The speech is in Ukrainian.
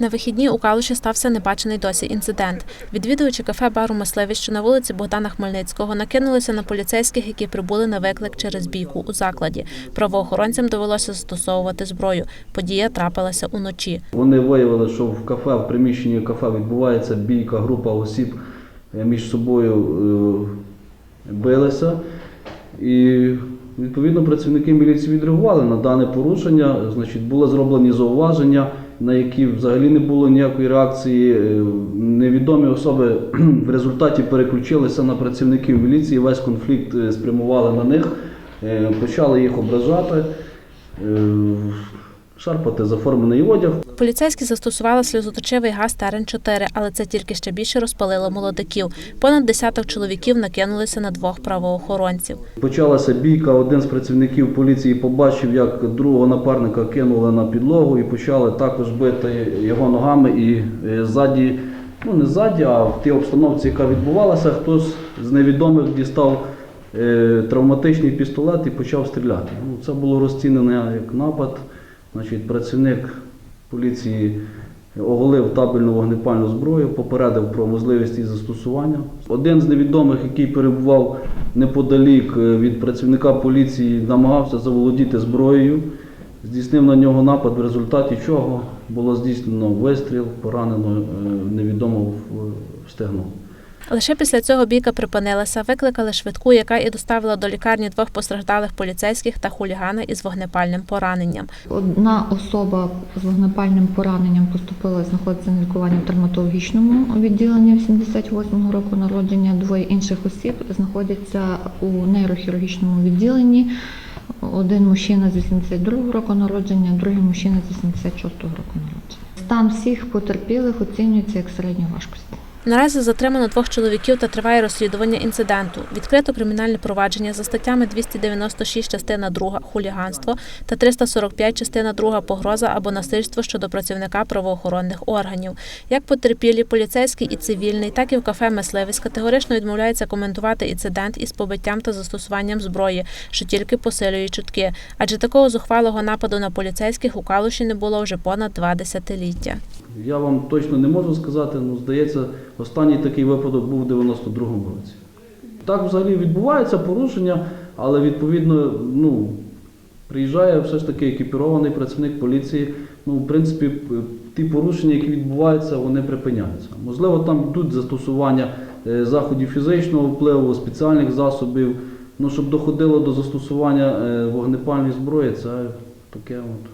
На вихідні у Калуші стався небачений досі інцидент. Відвідувачі кафе бару Мисливість, на вулиці Богдана Хмельницького, накинулися на поліцейських, які прибули на виклик через бійку у закладі. Правоохоронцям довелося застосовувати зброю. Подія трапилася уночі. Вони виявили, що в кафе, в приміщенні кафе відбувається бійка, група осіб між собою е, билися. І відповідно працівники міліції відреагували на дане порушення. Значить, були зроблені зауваження, на які взагалі не було ніякої реакції. Е, Невідомі особи в результаті переключилися на працівників міліції. Весь конфлікт е, спрямували на них, е, почали їх ображати. Шарпати заформений одяг. Поліцейські застосували сльозоточивий газ терен 4 але це тільки ще більше розпалило молодиків. Понад десяток чоловіків накинулися на двох правоохоронців. Почалася бійка. Один з працівників поліції побачив, як другого напарника кинули на підлогу і почали також бити його ногами. І е, ззаді, ну не ззаді, а в тій обстановці, яка відбувалася, хтось з невідомих дістав е, травматичний пістолет і почав стріляти. Ну, це було розцінено як напад. Значить, працівник поліції оголив табельну вогнепальну зброю, попередив про можливість її застосування. Один з невідомих, який перебував неподалік е, від працівника поліції, намагався заволодіти зброєю, здійснив на нього напад, в результаті чого було здійснено вистріл, поранено е, невідомого в- в стегно. Лише після цього бійка припинилася, викликали швидку, яка і доставила до лікарні двох постраждалих поліцейських та хулігана із вогнепальним пораненням. Одна особа з вогнепальним пораненням поступила, знаходиться на лікуванні в травматологічному відділенні 78-го року народження. Двоє інших осіб знаходяться у нейрохірургічному відділенні. Один мужчина з 82-го року народження, другий мужчина з 86-го року народження. Стан всіх потерпілих оцінюється як середньої важкості. Наразі затримано двох чоловіків та триває розслідування інциденту. Відкрито кримінальне провадження за статтями 296 частина 2 хуліганство та 345 частина 2 погроза або насильство щодо працівника правоохоронних органів. Як потерпілі поліцейський і цивільний, так і в кафе мисливець категорично відмовляється коментувати інцидент із побиттям та застосуванням зброї, що тільки посилює чутки. Адже такого зухвалого нападу на поліцейських у Калуші не було вже понад два десятиліття. Я вам точно не можу сказати, ну здається, останній такий випадок був у 92-му році. Так взагалі відбувається порушення, але відповідно, ну, приїжджає все ж таки екіпірований працівник поліції. Ну, в принципі, ті порушення, які відбуваються, вони припиняються. Можливо, там йдуть застосування е, заходів фізичного впливу, спеціальних засобів. Ну, щоб доходило до застосування е, вогнепальної зброї, це таке от.